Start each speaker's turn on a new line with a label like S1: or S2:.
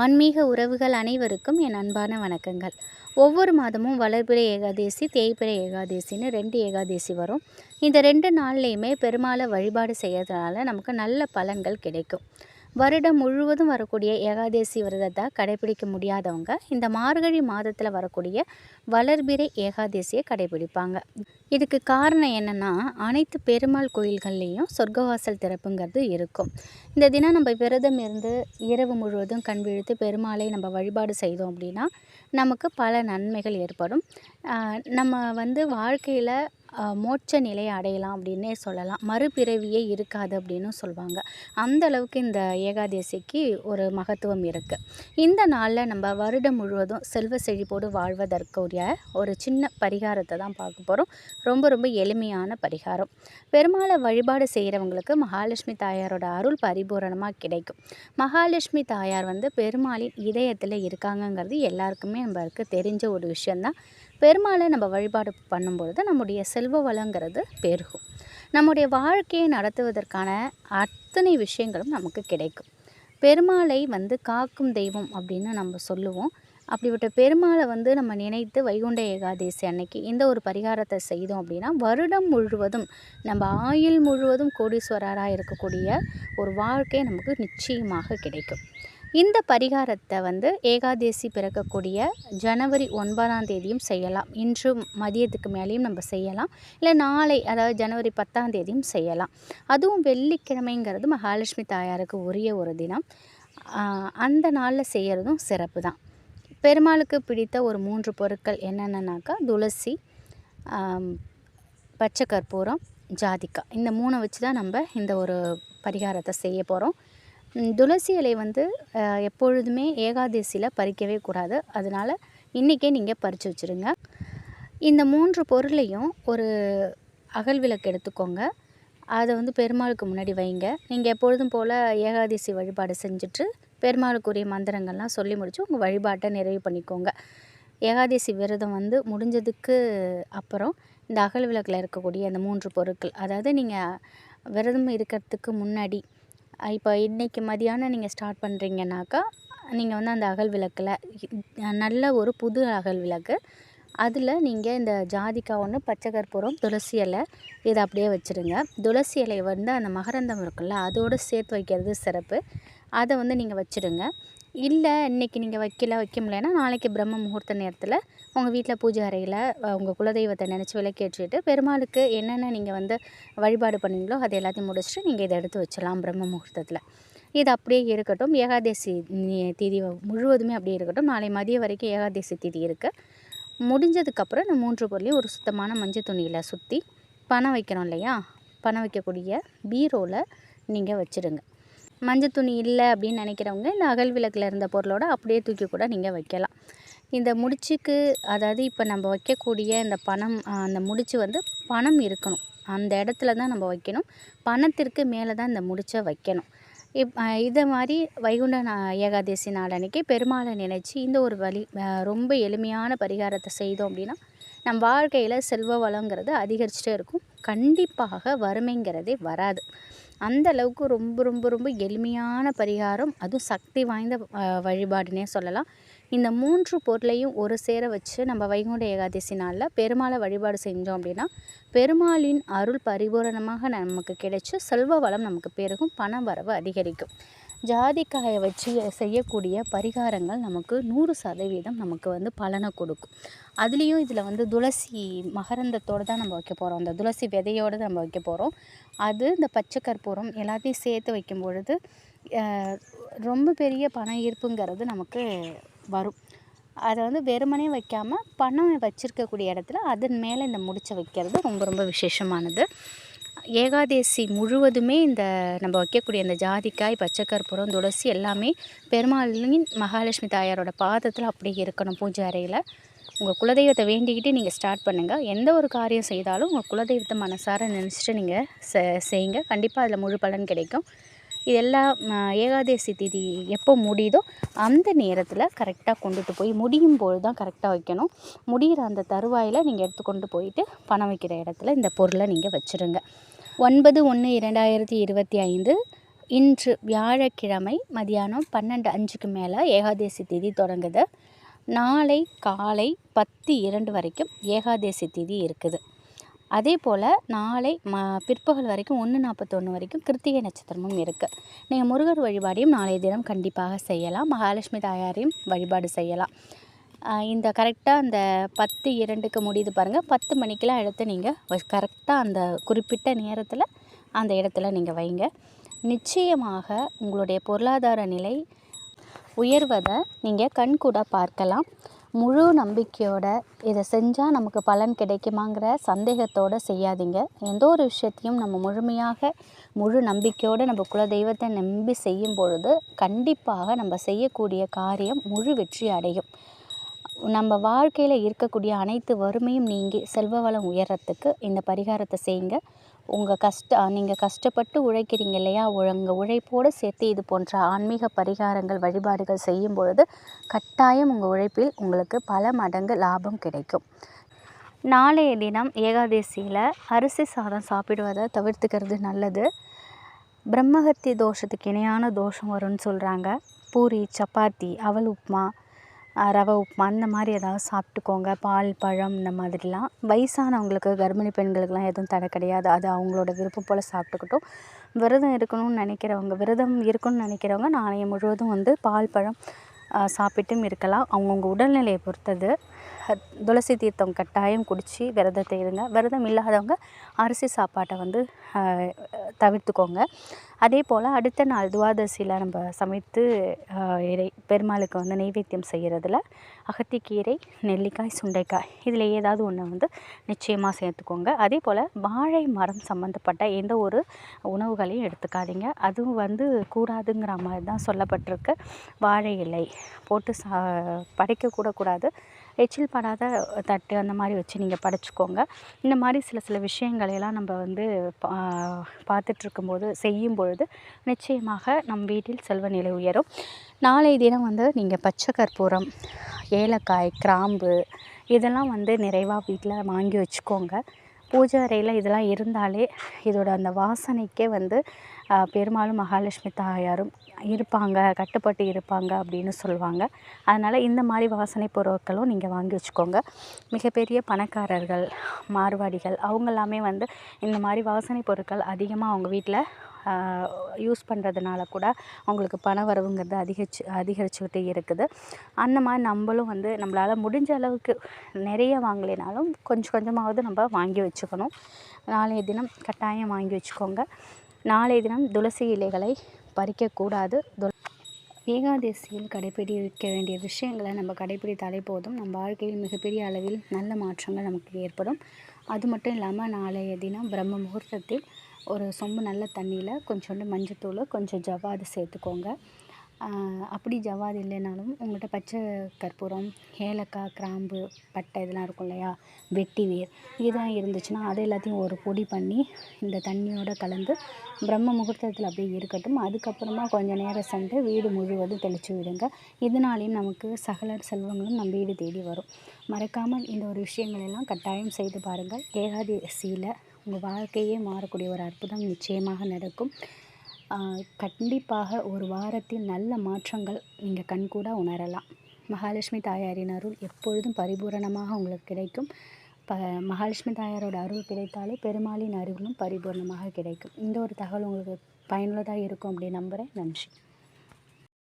S1: ஆன்மீக உறவுகள் அனைவருக்கும் என் அன்பான வணக்கங்கள். ஒவ்வொரு மாதமும் வளர்பிறை ஏகாதேசி தேய்பிறை ஏகாதேசின்னு ரெண்டு ஏகாதேசி வரும். இந்த ரெண்டு நாள்லேயுமே பெருமாளை வழிபாடு செய்யறதுனால நமக்கு நல்ல பலன்கள் கிடைக்கும். வருடம் முழுவதும் வரக்கூடிய ஏகாதேசி விரதத்தை கடைபிடிக்க முடியாதவங்க இந்த மார்கழி மாதத்தில் வரக்கூடிய வளர்பிறை ஏகாதேசியை கடைபிடிப்பாங்க. இதுக்கு காரணம் என்னென்னா அனைத்து பெருமாள் கோயில்கள்லேயும் சொர்க்கவாசல் திறப்புங்கிறது இருக்கும். இந்த தினம் நம்ம விரதம் இருந்து இரவு முழுவதும் கண்விழித்து பெருமாளை நம்ம வழிபாடு செய்தோம் அப்படின்னா நமக்கு பல நன்மைகள் ஏற்படும். நம்ம வந்து வாழ்க்கையில் மோட்ச நிலையை அடையலாம் அப்படின்னே சொல்லலாம். மறுபிறவியே இருக்காது அப்படின்னு சொல்லுவாங்க அந்த அளவுக்கு இந்த ஏகாதசிக்கு ஒரு மகத்துவம் இருக்குது இந்த நாளில் நம்ம வருடம் முழுவதும் செல்வ செழிப்போடு வாழ்வதற்குரிய ஒரு சின்ன பரிகாரத்தை தான் பார்க்க போகிறோம் ரொம்ப ரொம்ப எளிமையான பரிகாரம். பெருமாளை வழிபாடு செய்கிறவங்களுக்கு மகாலட்சுமி தாயாரோட அருள் பரிபூரணமாக கிடைக்கும். மகாலட்சுமி தாயார் வந்து பெருமாளின் இதயத்தில் இருக்காங்கங்கிறது எல்லாருக்குமே நம்மளுக்கு தெரிஞ்ச ஒரு விஷயந்தான் பெருமாளை நம்ம வழிபாடு பண்ணும்பொழுது நம்முடைய செல்வ வளங்கிறது பெருகும். நம்முடைய வாழ்க்கையை நடத்துவதற்கான அத்தனை விஷயங்களும் நமக்கு கிடைக்கும். பெருமாளை வந்து காக்கும் தெய்வம் அப்படின்னு நம்ம சொல்லுவோம். அப்படிப்பட்ட பெருமாளை வந்து நம்ம நினைத்து வைகுண்ட ஏகாதேசி அன்னைக்கு இந்த ஒரு பரிகாரத்தை செய்தோம் அப்படின்னா வருடம் முழுவதும் நம்ம ஆயுள் முழுவதும் கோடீஸ்வரராக இருக்கக்கூடிய ஒரு வாழ்க்கை நமக்கு நிச்சயமாக கிடைக்கும். இந்த பரிகாரத்தை வந்து ஏகாதேசி பிறக்கக்கூடிய ஜனவரி ஒன்பதாம் தேதியும் செய்யலாம். இன்று மதியத்துக்கு மேலேயும் நம்ம செய்யலாம். இல்லை நாளை அதாவது ஜனவரி பத்தாம் தேதியும் செய்யலாம். அதுவும் வெள்ளிக்கிழமைங்கிறது மகாலட்சுமி தாயாருக்கு உரிய ஒரு தினம். அந்த நாளில் செய்கிறதும் சிறப்பு தான் பெருமாளுக்கு பிடித்த ஒரு மூன்று பொருட்கள் என்னென்னனாக்கா துளசி பச்சை கற்பூரம் ஜாதிக்காய் இந்த மூணை வச்சு தான் நம்ம இந்த ஒரு பரிகாரத்தை செய்ய போகிறோம் துளசி இலை வந்து எப்பொழுதுமே ஏகாதசியில் பறிக்கவே கூடாது. அதனால் இன்றைக்கே நீங்கள் பறித்து வச்சுருங்க. இந்த மூன்று பொருளையும் ஒரு அகல் விளக்கு எடுத்துக்கோங்க. அதை வந்து பெருமாளுக்கு முன்னாடி வைங்க. நீங்கள் எப்பொழுதும் போல் ஏகாதசி வழிபாடு செஞ்சுட்டு பெருமாளுக்குரிய மந்திரங்கள்லாம் சொல்லி முடிச்சு உங்கள் வழிபாட்டை நிறைவு பண்ணிக்கோங்க. ஏகாதசி விரதம் வந்து முடிஞ்சதுக்கு அப்புறம் இந்த அகல் விளக்கில் இருக்கக்கூடிய அந்த மூன்று பொருட்கள் அதாவது நீங்கள் விரதம் இருக்கிறதுக்கு முன்னாடி இப்போ இன்றைக்கி மதியானம் நீங்கள் ஸ்டார்ட் பண்ணுறீங்கனாக்கா நீங்கள் வந்து அந்த அகல் விளக்கில் நல்ல ஒரு புது அகல் விளக்கு. அதில் நீங்கள் இந்த ஜாதிக்காய் ஒன்று பச்சை கற்பூரம் துளசி இலை இதை அப்படியே வச்சுருங்க. துளசி இலை வந்து அந்த மகரந்தம் இருக்குல்ல அதோடு சேர்த்து வைக்கிறது சிறப்பு. அதை வந்து நீங்கள் வச்சுடுங்க இல்லை இன்றைக்கி நீங்கள் வைக்கல வைக்க முடியலன்னா நாளைக்கு பிரம்ம முகூர்த்த நேரத்தில் உங்கள் வீட்டில் பூஜை அறையில் உங்கள் குலதெய்வத்தை நினச்சி விளக்கேற்றிட்டு பெருமாளுக்கு என்னென்ன நீங்கள் வந்து வழிபாடு பண்ணீங்களோ அது எல்லாத்தையும் முடிச்சுட்டு நீங்கள் இதை எடுத்து வச்சிடலாம் பிரம்ம முகூர்த்தத்தில். இது அப்படியே இருக்கட்டும். ஏகாதசி நி- திதி முழுவதுமே அப்படியே இருக்கட்டும். நாளை மதியம் வரைக்கும் ஏகாதசி திதி இருக்குது முடிஞ்சதுக்கப்புறம் இந்த மூன்று பொருளையும் ஒரு சுத்தமான மஞ்சள் துணியில் சுற்றி பணம் வைக்கிறோம் இல்லையா? பணம் வைக்கக்கூடிய பீரோவில் நீங்கள் வச்சுடுங்க. மஞ்சள் துணி இல்லை அப்படின்னு நினைக்கிறவங்க இந்த அகல் விளக்கில் இருந்த பொருளோட அப்படியே தூக்கி கூட நீங்கள் வைக்கலாம். இந்த முடிச்சுக்கு அதாவது இப்போ நம்ம வைக்கக்கூடிய இந்த பணம் அந்த முடிச்சு வந்து பணம் இருக்கணும். அந்த இடத்துல தான் நம்ம வைக்கணும். பணத்திற்கு மேலே தான் இந்த முடிச்சை வைக்கணும். இப் இதை மாதிரி வைகுண்ட நா ஏகாதசி நாளன்னைக்கு பெருமாளை நினச்சி இந்த ஒரு வழி ரொம்ப எளிமையான பரிகாரத்தை செய்தோம் அப்படின்னா நம் வாழ்க்கையில் செல்வ வளங்கிறது அதிகரிச்சுட்டே இருக்கும். கண்டிப்பாக வறுமைங்கிறதே வராது. அந்த அளவுக்கு ரொம்ப ரொம்ப ரொம்ப எளிமையான பரிகாரம். அதுவும் சக்தி வாய்ந்த அஹ், வழிபாடுனே சொல்லலாம். இந்த மூன்று பொருளையும் ஒரு சேர வச்சு நம்ம வைகுண்ட ஏகாதசி நாளில் பெருமாளை வழிபாடு செஞ்சோம் அப்படின்னா பெருமாளின் அருள் பரிபூரணமாக நமக்கு கிடைச்சி செல்வ வளம் நமக்கு பெருகும் பண வரவு அதிகரிக்கும். ஜாதிக்காயை வச்சு செய்யக்கூடிய பரிகாரங்கள் நமக்கு நூறு சதவீதம் நமக்கு வந்து பலனை கொடுக்கும். அதுலேயும் இதில் வந்து துளசி மகரந்தத்தோடு தான் நம்ம வைக்க போகிறோம் அந்த துளசி விதையோடு தான் நம்ம வைக்க போகிறோம் அது இந்த பச்சை கற்பூரம் எல்லாத்தையும் சேர்த்து வைக்கும் பொழுது ரொம்ப பெரிய பண ஈர்ப்புங்கிறது நமக்கு வரும். அதை வந்து வெறுமனே வைக்காமல் பணம் வச்சுருக்கக்கூடிய இடத்துல அதன் மேலே இந்த முடிச்சை வைக்கிறது ரொம்ப ரொம்ப விசேஷமானது. ஏகாதேசி முழுவதுமே இந்த நம்ம வைக்கக்கூடிய இந்த ஜாதிக்காய் பச்சைக்கற்பூரம் துளசி எல்லாமே பெருமாளின் மகாலட்சுமி தாயாரோட பாதத்தில் அப்படியே இருக்கணும் பூஜை அறையில். உங்கள் குலதெய்வத்தை வேண்டிக்கிட்டு நீங்கள் ஸ்டார்ட் பண்ணுங்கள் எந்த ஒரு காரியம் செய்தாலும் உங்கள் குலதெய்வத்தை மனசார நினச்சிட்டு நீங்கள் செ செய்யுங்க. கண்டிப்பாக அதில் முழு பலன் கிடைக்கும். இதெல்லாம் ம- ஏகாதசி திதி எப்போ முடியுதோ அந்த நேரத்தில் கரெக்டாக கொண்டுட்டு போய் முடியும் போது தான் கரெக்டாக வைக்கணும். முடிகிற அந்த தருவாயில் நீங்கள் எடுத்து கொண்டு போயிட்டு பணம் வைக்கிற இடத்துல இந்த பொருளை நீங்கள் வச்சுருங்க. ஒன்பது ஒன்று இரண்டாயிரத்தி இருபத்தி ஐந்து. இன்று வியாழக்கிழமை மதியானம் பன்னெண்டு அஞ்சுக்கு மேலே ஏகாதேசி திதி தொடங்குது. நாளை காலை பத்து இரண்டு வரைக்கும் ஏகாதேசி திதி இருக்குது. அதே போல் நாளை ம பிற்பகல் வரைக்கும் ஒன்று நாற்பத்தொன்று வரைக்கும் கிருத்திகை நட்சத்திரமும் இருக்குது நீங்கள் முருகர் வழிபாடையும் நாளைய தினம் கண்டிப்பாக செய்யலாம். மகாலட்சுமி தாயாரையும் வழிபாடு செய்யலாம். இந்த கரெக்டாக அந்த பத்து இரண்டுக்கு முடியுது பாருங்கள் பத்து மணிக்கெலாம் எடுத்து நீங்கள் கரெக்டாக அந்த குறிப்பிட்ட நேரத்தில் அந்த இடத்துல நீங்கள் வைங்க. நிச்சயமாக உங்களுடைய பொருளாதார நிலை உயர்வதை நீங்கள் கண்கூட பார்க்கலாம். முழு நம்பிக்கையோட இதை செஞ்சால் நமக்கு பலன் கிடைக்குமாங்கிற சந்தேகத்தோடு செய்யாதீங்க. எந்த ஒரு விஷயத்தையும் நம்ம முழுமையாக முழு நம்பிக்கையோடு நம்ம குலதெய்வத்தை நம்பி செய்யும் பொழுது கண்டிப்பாக நம்ம செய்யக்கூடிய காரியம் முழு வெற்றி அடையும். நம்ம வாழ்க்கையில் இருக்கக்கூடிய அனைத்து வறுமையும் நீங்கி செல்வ வளம் உயர்றத்துக்கு இந்த பரிகாரத்தை செய்யுங்க. உங்கள் கஷ்ட நீங்கள் கஷ்டப்பட்டு உழைக்கிறீங்க இல்லையா? உங்கள் உழைப்போடு சேர்த்து இது போன்ற ஆன்மீக பரிகாரங்கள் வழிபாடுகள் செய்யும் பொழுது கட்டாயம் உங்கள் உழைப்பில் உங்களுக்கு பல மடங்கு லாபம் கிடைக்கும். நாளைய தினம் ஏகாதசியில் அரிசி சாதம் சாப்பிடுவதை தவிர்த்துக்கிறது நல்லது. பிரம்மஹத்தி தோஷத்துக்கு இணையான தோஷம் வரும்னு சொல்கிறாங்க பூரி சப்பாத்தி அவல் உப்புமா ரவை உப்புமா அந்த மாதிரி ஏதாவது சாப்பிட்டுக்கோங்க. பால் பழம் இந்த மாதிரிலாம். வயசானவங்களுக்கு கர்ப்பிணி பெண்களுக்கெலாம் எதுவும் தடை கிடையாது. அது அவங்களோட விருப்பம் போல் சாப்பிட்டுக்கட்டும். விரதம் இருக்கணும்னு நினைக்கிறவங்க விரதம் இருக்கணும்னு நினைக்கிறவங்க நாளைய முழுவதும் வந்து பால் பழம் சாப்பிட்டும் இருக்கலாம். அவங்கவுங்க உடல்நிலையை பொறுத்தது. துளசி தீர்த்தம் கட்டாயம் குடித்து விரதத்தை இருங்க. விரதம் இல்லாதவங்க அரிசி சாப்பாட்டை வந்து தவிர்த்துக்கோங்க. அதே போல் அடுத்த நாள் துவாதசியில் நம்ம சமைத்து இறை பெருமாளுக்கு வந்து நெய்வேத்தியம் செய்கிறதுல அகத்திக்கீரை நெல்லிக்காய் சுண்டைக்காய் இதில் ஏதாவது ஒன்று வந்து நிச்சயமாக சேர்த்துக்கோங்க. அதே போல் வாழை மரம் சம்மந்தப்பட்ட எந்த ஒரு உணவுகளையும் எடுத்துக்காதீங்க. அதுவும் வந்து கூடாதுங்கிற மாதிரி தான் சொல்லப்பட்டிருக்கு. வாழை இலை போட்டு சா படைக்கக்கூட கூடாது. எச்சில் படாத தட்டு அந்த மாதிரி வச்சு நீங்கள் படைச்சிக்கோங்க. இந்த மாதிரி சில சில விஷயங்களையெல்லாம் நம்ம வந்து பா பார்த்துட்ருக்கும்போது செய்யும் பொழுது நிச்சயமாக நம் வீட்டில் செல்வ நிலை உயரும். நாளை தினம் வந்து நீங்கள் பச்சை கற்பூரம் ஏலக்காய் கிராம்பு இதெல்லாம் வந்து நிறைவாக வீட்டில் வாங்கி வச்சுக்கோங்க. பூஜை அறையில் இதெல்லாம் இருந்தாலே இதோட அந்த வாசனைக்கே வந்து பெரும்பாலும் பெருமாளும் மகாலட்சுமி தாயாரும் இருப்பாங்க கட்டுப்பட்டு இருப்பாங்க அப்படின்னு சொல்லுவாங்க. அதனால் இந்த மாதிரி வாசனை பொருட்களும் நீங்கள் வாங்கி வச்சுக்கோங்க. மிகப்பெரிய பணக்காரர்கள் மார்வாடிகள் அவங்க எல்லாமே வந்து இந்த மாதிரி வாசனை பொருட்கள் அதிகமாக அவங்க வீட்டில் யூஸ் பண்ணுறதுனால கூட அவங்களுக்கு பண வரவுங்கிறது அதிகரிச்சு அதிகரிச்சுக்கிட்டே இருக்குது. அந்த மாதிரி நம்மளும் வந்து நம்மளால் முடிஞ்ச அளவுக்கு நிறைய வாங்கலைனாலும் கொஞ்சம் கொஞ்சமாவது நம்ம வாங்கி வச்சுக்கணும். நாளைய தினம் கட்டாயம் வாங்கி வச்சுக்கோங்க. நாளைய தினம் துளசி இலைகளை பறிக்கக்கூடாது. துள ஏகாதசியில் கடைபிடிக்க வேண்டிய விஷயங்களை நம்ம கடைபிடித்தாலே போதும். நம்ம வாழ்க்கையில் மிகப்பெரிய அளவில் நல்ல மாற்றங்கள் நமக்கு ஏற்படும். அது மட்டும் இல்லாமல் நாளைய தினம் பிரம்ம முகூர்த்தத்தில் ஒரு சொம்பு நல்ல தண்ணியில் கொஞ்சோண்டு மஞ்சத்தூள் கொஞ்சம் ஜவ்வாது சேர்த்துக்கோங்க. அப்படி ஜவ்வாது இல்லைனாலும் உங்கள்கிட்ட பச்சை கற்பூரம் ஏலக்காய் கிராம்பு பட்டை இதெல்லாம் இருக்கும் இல்லையா? வெட்டி வேர் இதெல்லாம் இருந்துச்சுன்னா அதை எல்லாத்தையும் ஒரு பொடி பண்ணி இந்த தண்ணியோடு கலந்து பிரம்ம முகூர்த்தத்தில் அப்படியே இருக்கட்டும். அதுக்கப்புறமா கொஞ்சம் நேரம் சென்று வீடு முழுவதும் தெளித்து விடுங்க. இதனாலேயும் நமக்கு சகல செல்வங்களும் நம் வீடு தேடி வரும். மறக்காமல் இந்த ஒரு விஷயங்களெல்லாம் கட்டாயம் செய்து பாருங்கள். ஏகாதசியில் உங்கள் வாழ்க்கையே மாறக்கூடிய ஒரு அற்புதம் நிச்சயமாக நடக்கும். கண்டிப்பாக ஒரு வாரத்தில் நல்ல மாற்றங்கள் நீங்கள் கண்கூட உணரலாம். மகாலட்சுமி தாயாரின் அருள் எப்பொழுதும் பரிபூரணமாக உங்களுக்கு கிடைக்கும். ப மகாலட்சுமி தாயாரோட அருள் கிடைத்தாலே பெருமாளின் அருளும் பரிபூரணமாக கிடைக்கும். இந்த ஒரு தகவல் உங்களுக்கு பயனுள்ளதாக இருக்கும் அப்படின்னு நம்புகிறேன் நன்றி.